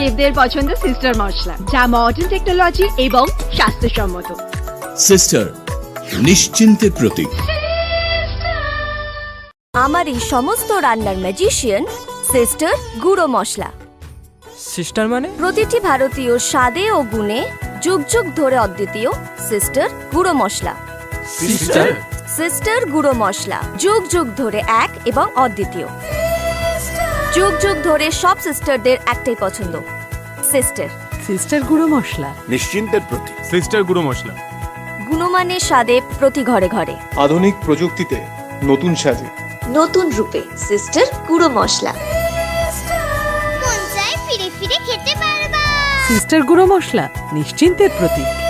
শেফদের পছন্দ সিস্টার মশলা যা modern technology এবং স্বাস্থ্যসম্মত। সিস্টার নিশ্চিন্তের প্রতীক। আমার এই সমস্ত রান্নার ম্যাজিশিয়ান সিস্টার গুঁড়ো মশলা। সিস্টার মানে? প্রতিটি ভারতীয় স্বাদে ও গুণে যুগ যুগ ধরে অদ্বিতীয় সিস্টার গুঁড়ো মশলা। সিস্টার সিস্টার গুঁড়ো মশলা যুগ যুগ ধরে এক এবং অদ্বিতীয়। যুগ যুগ ধরে সব সিস্টারদের একটাই পছন্দ সিস্টার সিস্টার গুঁড়ো মশলা। নিশ্চিন্তের প্রতীক। সিস্টার গুঁড়ো মশলা। গুণমানের স্বাদে প্রতি ঘরে ঘরে। আধুনিক প্রযুক্তিতে নতুন সাজে। নতুন রূপে সিস্টার গুঁড়ো মশলা। ফিরে ফিরে খেতে বারবার সিস্টার গুঁড়ো মশলা নিশ্চিন্তের প্রতীক।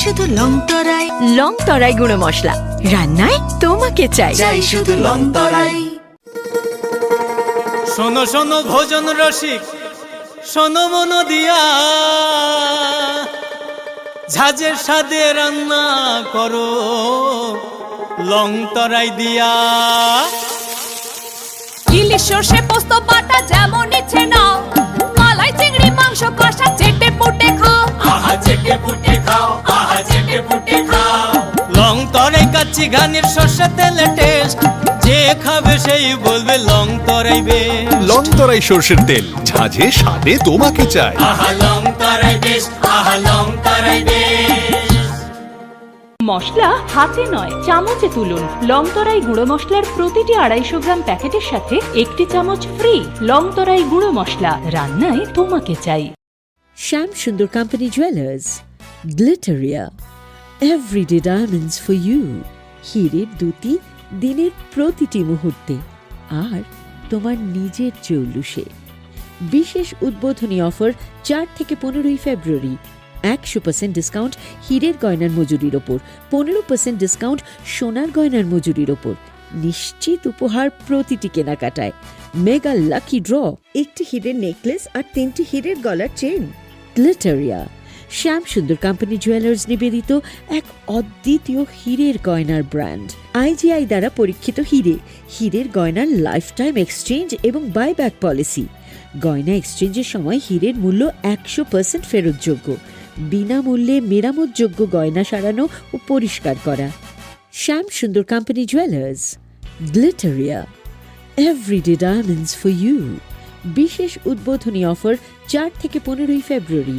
শুধু লং তরাই। লং তরাই গুঁড়ো মশলা। রান্নায় তোমাকে চাই। চাই শুধু লং তরাই। শোনো শোনো ভোজন রসিক শোনো মন দিয়া। ঝাঁঝের সাদে রান্না করো লং তরাই দিয়া। ইলিশ সর্ষে পোস্ত বাটা যেমন ইচ্ছে নাও। তরাই কাচ্চি ঘানির সর্ষে তেলে টেস্ট যে খাবে সেই বলবে লং তরাই বেশ। লং তরাই সর্ষের তেল ঝাঁঝে স্বাদে তোমাকে চাই। আহা লং তরাই বেশ আহা লং তরাই বেশ। মশলা হাতে নয় চামচে তুলুন। লংতরাই গুঁড়ো মশলার প্রতিটি আড়াইশো গ্রাম প্যাকেটের সাথে একটি চামচ ফ্রি লং তরাই গুঁড়ো মশলা রান্নায় তোমাকে চাই। Shyam Sundar company jewellers Glitteria everyday diamonds for you হিরের দুটি, দিনের প্রতিটি মুহূর্তে, আর তোমার নিজের জৌলুসে বিশেষ উদ্বোধনী অফার চার থেকে পনেরোই ফেব্রুয়ারি। একশো পার্সেন্ট ডিসকাউন্ট হীরের গয়নার মজুরির ওপর। পনেরো পার্সেন্ট ডিসকাউন্ট সোনার গয়নার মজুরির ওপর। নিশ্চিত উপহার প্রতিটি কেনাকাটায়। Mega lucky draw. একটি হীরের নেকলেস আর তিনটি হীরের গলার চেন গ্লিটারিয়া। শ্যাম সুন্দর কোম্পানি জুয়েলার্স নিবেদিত এক অদ্বিতীয় হীরের গয়নার ব্র্যান্ড আইজিআই দ্বারা পরীক্ষিত হীরে। হীরের গয়নার লাইফ টাইম এক্সচেঞ্জ এবং বাইব্যাক পলিসি গয়না এক্সচেঞ্জের সময় হীরের মূল্য একশো পার্সেন্ট ফেরতযোগ্য। বিনামূল্যে মেরামতযোগ্য গয়না সারানো ও পরিষ্কার করা। Shyam Sundar company jewellers Glitteria everyday diamonds for you বিশেষ উদ্বোধনী অফার চার থেকে পনেরোই ফেব্রুয়ারি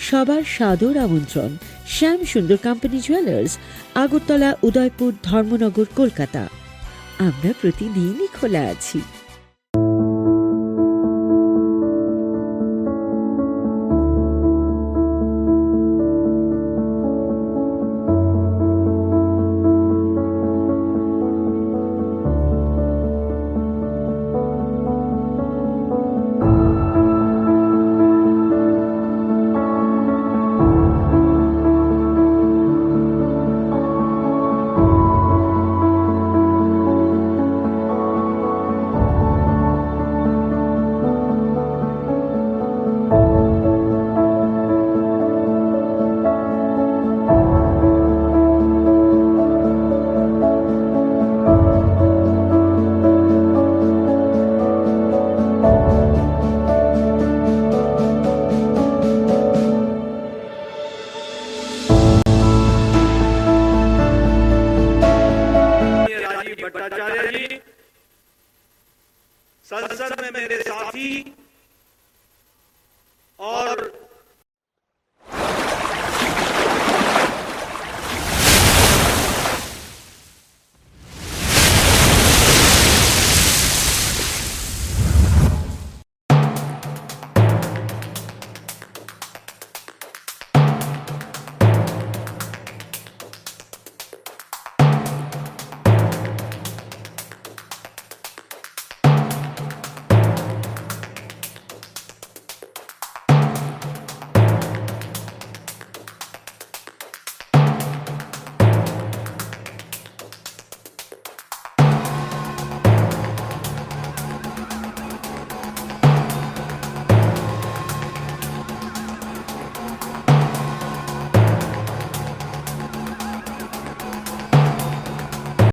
সবার সাদর আমন্ত্রণ। Shyam Sundar company jewellers Agartala, Udaipur, Dharmanagar, Kolkata. আমরা প্রতিদিনই খোলা আছি। भट्टाचार्य जी संसद में मेरे साथी और